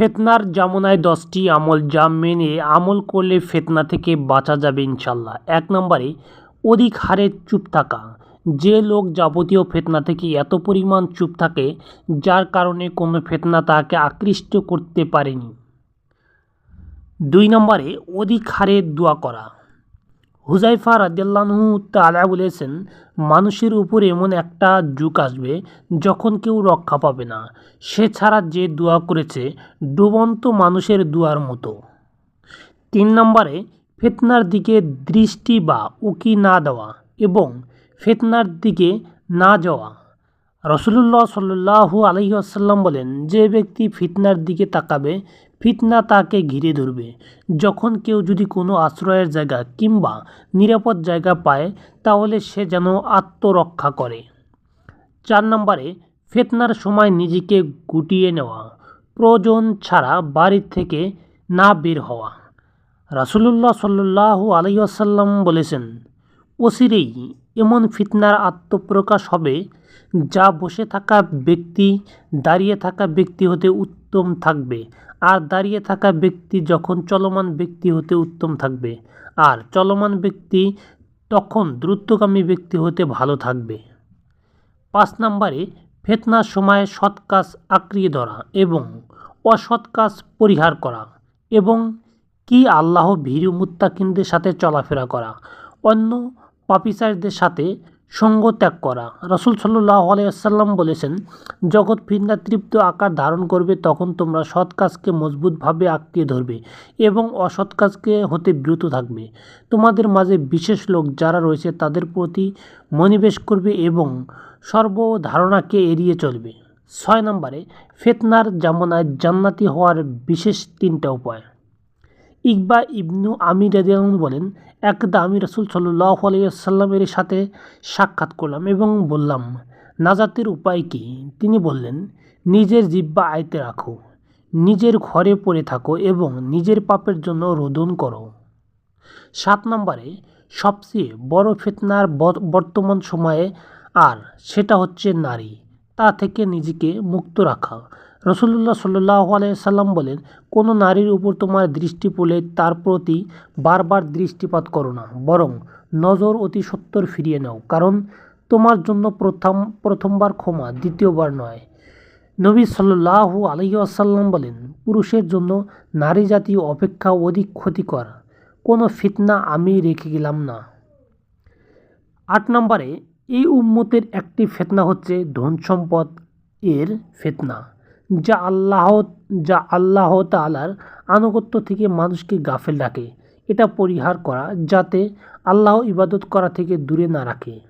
ফেতনার জামনায় দশটি আমল যা মেনে আমল করলে ফেতনা থেকে বাঁচা যাবে ইনশাল্লাহ। এক নম্বরে, অধিক হারে চুপ থাকা। যে লোক যাবতীয় ফেতনা থেকে এত পরিমাণ চুপ থাকে, যার কারণে কোনো ফেতনা তাকে আকৃষ্ট করতে পারেনি। দুই নম্বরে, অধিক হারে দোয়া করা। হুজাইফা রাদিয়াল্লাহু তালা বলেছেন, মানুষের উপর এমন একটা যুগ আসবে যখন কেউ রক্ষা পাবে না। সে ছাড়া যে দোয়া করেছে, ডুবন্ত মানুষের দোয়ার মতো। তিন নম্বরে, ফেতনার দিকে দৃষ্টি বা উকি না দেওয়া এবং ফেতনার দিকে না যাওয়া। রসুল্লাহ সাল্লাহু আলহি আসাল্লাম বলেন, যে ব্যক্তি ফিতনার দিকে তাকাবে, ফিতনা তাকে ঘিরে ধরবে। যখন কেউ যদি কোনো আশ্রয়ের জায়গা কিংবা নিরাপদ জায়গা পায়, তাহলে সে যেন আত্মরক্ষা করে। চার নম্বরে, ফেতনার সময় নিজেকে গুটিয়ে নেওয়া, প্রয়োজন ছাড়া বাড়ির থেকে না বের হওয়া। রাসুলুল্লাহ সাল্লাহ আলাইসাল্লাম বলেছেন অচিরেই এমন ফিতনার আত্মপ্রকাশ হবে যা বসে থাকা ব্যক্তি, দাঁড়িয়ে থাকা ব্যক্তি হতে উত্তম থাকবে। আর দাঁড়িয়ে থাকা ব্যক্তি যখন চলমান ব্যক্তি হতে উত্তম থাকবে, আর চলমান ব্যক্তি তখন দ্রুতগামী ব্যক্তি হতে ভালো থাকবে। পাঁচ নম্বরে, ফেতনার সময় সৎ কাজ আঁকড়িয়ে ধরা এবং অসৎ কাজ পরিহার করা এবং কি আল্লাহ ভীরু মুত্তাকিনদের সাথে চলাফেরা করা। অন্য পাপিসারদের সাথে সঙ্গ ত্যাগ করা। রসুল সাল্লাহ আলাইসাল্লাম বলেছেন, জগৎ ফিতনা তৃপ্ত আকার ধারণ করবে, তখন তোমরা সৎ কাজকে মজবুতভাবে আঁকড়িয়ে ধরবে এবং অসৎ কাজকে হতে বিরত থাকবে। তোমাদের মাঝে বিশেষ লোক যারা রয়েছে, তাদের প্রতি মনিবেশ করবে এবং সর্বধারণাকে এড়িয়ে চলবে। ছয় নম্বরে, ফেতনার জামনায় জান্নাতি হওয়ার বিশেষ তিনটা উপায়। ইকবা ইবনু আমির বলেন একদা আমি রসুল সাল্লাহ আলাইসাল্লামের সাথে সাক্ষাৎ করলাম এবং বললাম, নাজাতের উপায় কি? তিনি বললেন, নিজের জিব্বা আয়তে রাখো, নিজের ঘরে পড়ে থাকো এবং নিজের পাপের জন্য রোদন করো। সাত নম্বরে, সবচেয়ে বড় ফেতনার বর্তমান সময়ে আর সেটা হচ্ছে নারী। তা থেকে নিজেকে মুক্ত রাখা। রসুল্লাহ সাল্লাহ সাল্লাম বলেন, কোনো নারীর উপর তোমার দৃষ্টি পড়লে তার প্রতি বারবার দৃষ্টিপাত করো না, বরং নজর অতি সত্তর ফিরিয়ে নাও, কারণ তোমার জন্য প্রথম, প্রথমবার ক্ষমা, দ্বিতীয়বার নয়। নবী সাল্লাহু আলহি আসাল্লাম বলেন, পুরুষের জন্য নারী জাতি অপেক্ষা অধিক ক্ষতিকর, কোনো ফিতনা আমি রেখে গেলাম না। আট নম্বরে, এই উম্মতের একটি ফেতনা হচ্ছে ধন সম্পদ এর ফেতনা। যা আল্লাহ যা আল্লাহ তালার আনুগত্য থেকে মানুষকে গাফেল রাখে। এটা পরিহার করা যাতে আল্লাহ ইবাদত করা থেকে দূরে না রাখে।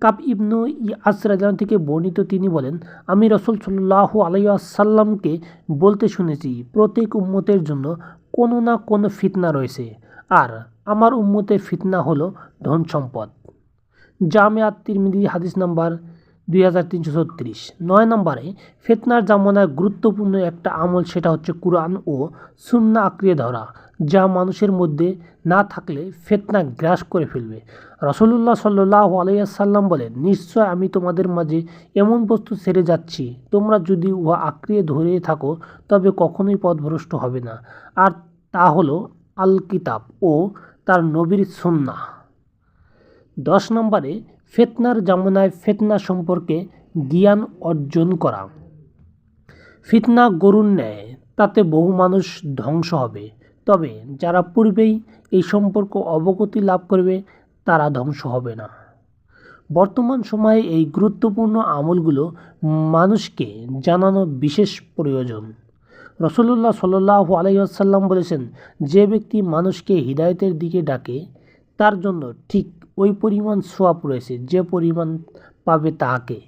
কাপ ইবনু আসরাজান থেকে বর্ণিত তিনি বলেন, আমি রসুল সাল্লাহ আলাইসাল্লামকে বলতে শুনেছি, প্রত্যেক উম্মতের জন্য কোনো না কোনো ফিতনা রয়েছে। আর আমার উম্মতের ফিতনা হলো ধন সম্পদ জামিয়াত মিদি হাদিস নাম্বার দুই হাজার নয় নম্বরে, ফেতনার জামানায় গুরুত্বপূর্ণ একটা আমল সেটা হচ্ছে কোরআন ও সুন্না আঁকড়িয়ে ধরা, যা মানুষের মধ্যে না থাকলে ফেতনা গ্রাস করে ফেলবে। রসল্লাহ সাল্লাহ আলাইসাল্লাম বলেন, নিশ্চয় আমি তোমাদের মাঝে এমন বস্তু ছেড়ে যাচ্ছি, তোমরা যদি উহা আঁকড়িয়ে ধরে থাকো, তবে কখনোই পথভ্রষ্ট হবে না। আর তা হলো আল কিতাব ও তার নবীর সন্না দশ নম্বরে ফেতনার জামনায় ফেতনা সম্পর্কে জ্ঞান অর্জন করা। ফিতনা গরুর ন্যায়, তাতে বহু মানুষ ধ্বংস হবে। তবে যারা পূর্বেই এই সম্পর্ক অবগতি লাভ করবে, তারা ধ্বংস হবে না। বর্তমান সময়ে এই গুরুত্বপূর্ণ আমলগুলো মানুষকে জানানো বিশেষ প্রয়োজন। রসল্লাহ সাল্লাহ আলাইসাল্লাম বলেছেন, যে ব্যক্তি মানুষকে হৃদায়তের দিকে ডাকে, তার জন্য ঠিক ওই পরিমাণ সোয়াব রয়েছে যে পরিমাণ পাবে তাহাকে